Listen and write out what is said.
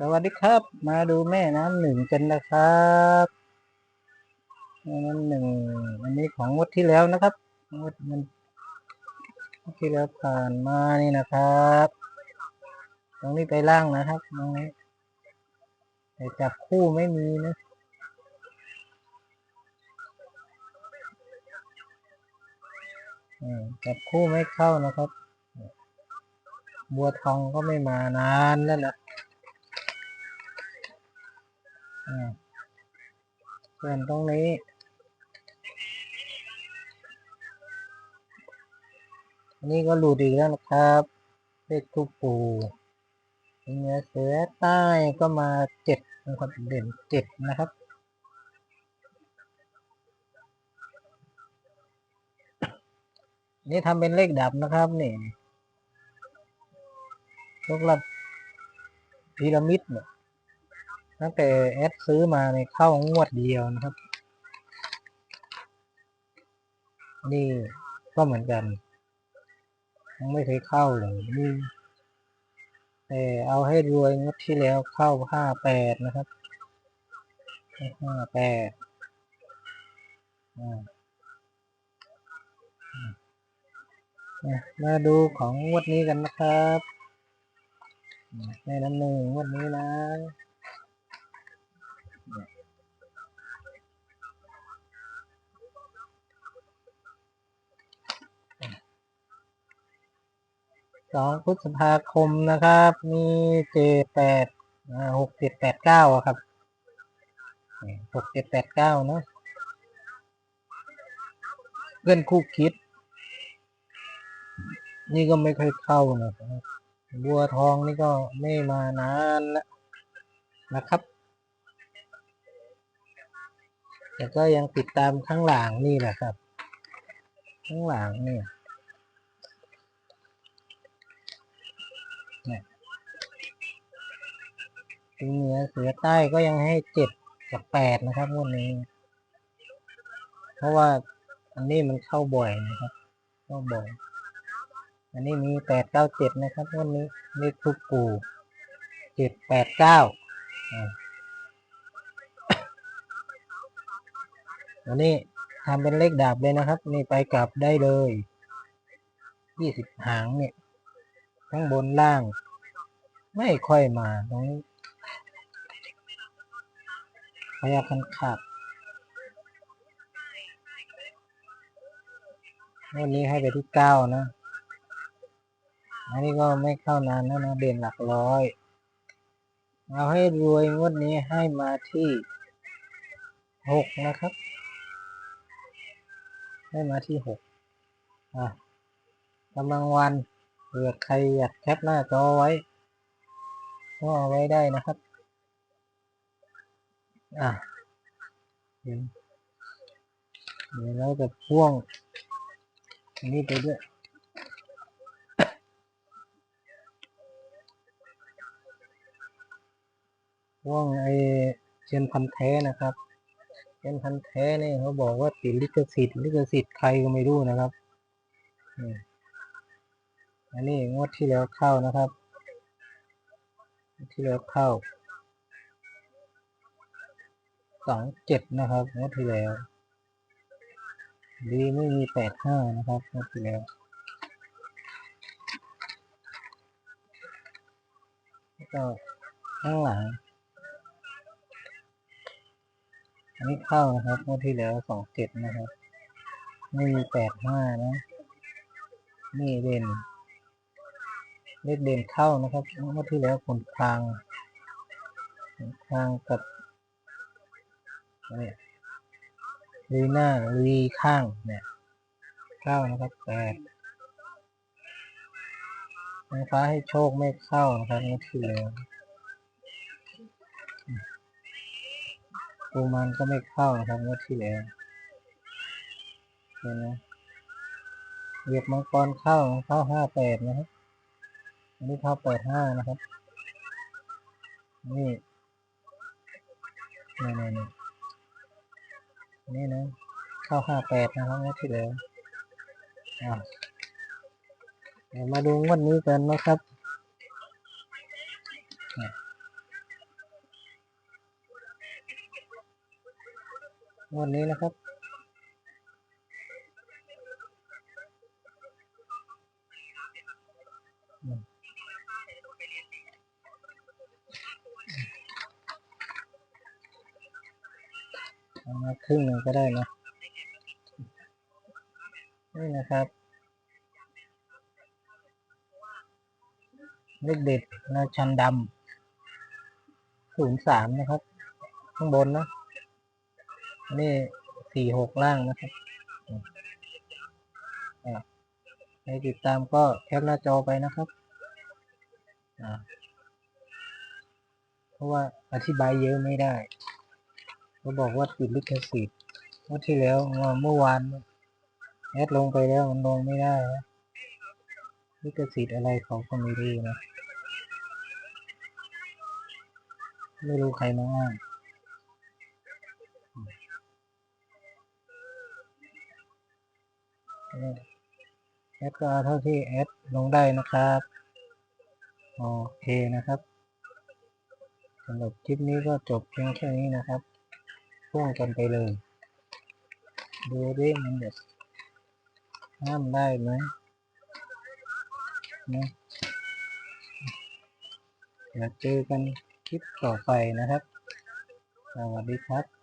สวัสดีครับ มาดูแม่น้ำหนึ่งกันนะครับแม่น้ำหนึ่งอันนี้ของงวดที่แล้วนะครับวดมันงวดที่แล้วผ่านมานี่นะครับ ตรงนี้ไปล่างนะครับตรงนี้แต่จับคู่ไม่มีนะจับคู่ไม่เข้านะครับ บัวทองก็ไม่มานานแล้วนะ ส่วนตรงนี้อันนี้ก็หลุดอีกแล้วนะครับเลขทูปปูเนื้อเสือใต้ก็มาเจ็ดนะครับเด่นเจ็ดนะครับนี่ทำเป็นเลขดับนะครับนี่พวกระพีระมิดเนี่ย ตั้งแต่แอดซื้อมาในเข้างวดเดียวนะครับ นี่ก็เหมือนกันยังไม่เคยเข้าเลยนี่แต่เอาให้รวยงวดที่แล้วเข้าห้าแปดนะครับห้าแปดมาดูของงวดนี้กันนะครับในน้ำหนึ่งงวดนี้นะ สองพฤษภาคมนะครับ มีเจแปดหกเจ็ดแปดเก้าครับหกเจ็ดแปดเก้าเนาะเพื่อนคู่คิด นี่ก็ไม่เคยเข้านะครับบัวทองนี่ก็ไม่มานานแล้วนะครับ แต่ก็ยังติดตามข้างหลังนี่แหละครับ ข้างหลังนี่ งเหนือเสือใต้ก็ยังให้เจ็ดกับแปดนะครับวันนี้ เพราะว่าอันนี้มันเข้าบ่อยนะครับเข้าบ่อย อันนี้มีแปดเก้าเจ็ดนะครับวันนี้เลขทุกปูเจ็ดแปดเก้าวันนี้ทำเป็นเลขดาบเลยนะครับ นี่ไปกลับได้เลยยี่สิบหางเนี่ยทั้งบนล่าง ไม่ค่อยมาตรงนี้ พยาคันขาดวันนี้ให้ไปที่เก้านะ อันนี้ก็ไม่เข้านานแล้วนะเด่นหลักร้อย เอาให้รวยงวดนี้ให้มาที่หกนะครับ ให้มาที่หกอะกำลังวันเผื่อใครอยากแคปหน้าจอไว้ก็เอาไว้ได้นะครับ อะเดี๋ยวเดี๋ยวเราจะพ่วงอันนี้ไปด้วยพ่วงไอเชนพันแท้นะครับเชนพันแท้นี่เขาบอกว่าติดลิขสิทธิ์ลิขสิทธิ์ใครก็ไม่รู้นะครับนี่อันนี้งวดที่แล้วเข้านะครับ ที่แล้วเข้า สองเจ็ดนะครับงวดที่แล้วดีไม่มีแปดห้านะครับงวดที่แล้วแล้วก็ข้างหลังอันนี้เข้านะครับงวดที่แล้วสองเจ็ดนะครับไม่มีแปดห้านะนี่เด่นเลขเด่นเข้านะครับงวดที่แล้วผลทางทางกับ นี่ลีหน้าลีข้างเนี่ยเข้านะครับแปดนางฟ้าให้โชคไม่เข้านะครับงวดที่แล้วปูมันก็ไม่เข้านะครับงวดที่แล้วเห็นไหมเหยียบมังกรเข้าเข้าห้าแปดนะครับอันนี้เข้าแปดห้านะครับ นี่นี่นี่ นี่นะ เข้าห้าแปดนะครับนี่ที่เหลือ่าวมาดูงวดนี้กันนะครับงวดนี้นะครับอืม เอามาครึ่งหนึ่งก็ได้นะนี่นะครับเลขเด็ดราชันดำศูนย์สามนะครับ ข้างบนนะ นี่สี่หกล่างนะครับใครติดตามก็แคปหน้าจอไปนะครับเพราะว่าอธิบายเยอะไม่ได้ เขาบอกว่าติดลิขสิทธิ์เมื่อที่แล้วเมื่อวานแอดลงไปแล้วมันลงไม่ได้นะลิขสิทธิ์อะไรเขาก็ไม่รู้นะไม่รู้ใครมาอ้างแอดก็เอาเท่าที่แอดลงได้นะครับ โอเคนะครับสำหรับคลิปนี้ก็จบเพียงแค่นี้นะครับ พ่วงกันไปเลยดูดิมันแบบห้ามได้ไหมนะเดี๋ยวเจอกันคลิปต่อไปนะครับ สวัสดีครับ